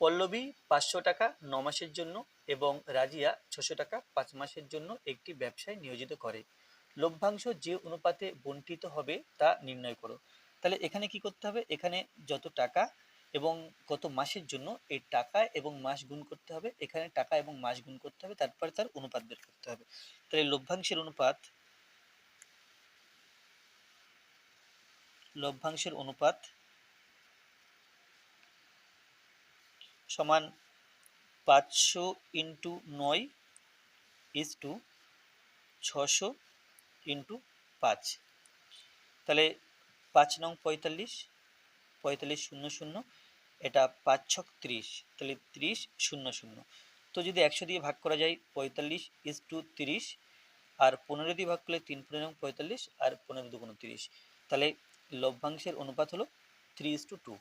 পল্লবী পাঁচশো টাকা ন মাসের জন্য এবং রাজিয়া ছশো টাকা পাঁচ মাসের জন্য একটি ব্যবসায় নিয়োজিত করে। লভ্যাংশ যে অনুপাতে বন্টিত হবে তা নির্ণয় করো। তাহলে এখানে কি করতে হবে? এখানে যত টাকা এবং কত মাসের জন্য এই টাকা এবং মাস গুণ করতে হবে। এখানে টাকা এবং মাস গুণ করতে হবে, তারপরে তার অনুপাত বের করতে হবে। তাহলে লভ্যাংশের অনুপাত লভ্যাংশের অনুপাত সমান পাঁচশো ইন্টু নয় ইজ টু ছশো ইন্টু পাঁচ। তাহলে পাঁচ নং পঁয়তাল্লিশ পঁয়তাল্লিশ শূন্য শূন্য, এটা পাঁচ ছক ত্রিশ, তাহলে ত্রিশ শূন্য শূন্য। তো যদি একশো দিয়ে ভাগ করা যায়, পঁয়তাল্লিশ ইজ টু তিরিশ, আর পনেরো দিয়ে ভাগ করলে তিন পনেরো পঁয়তাল্লিশ, আর পনেরো দুগুণ তিরিশ। তাহলে লভ্যাংশের অনুপাত হলো থ্রি ইজ টু টু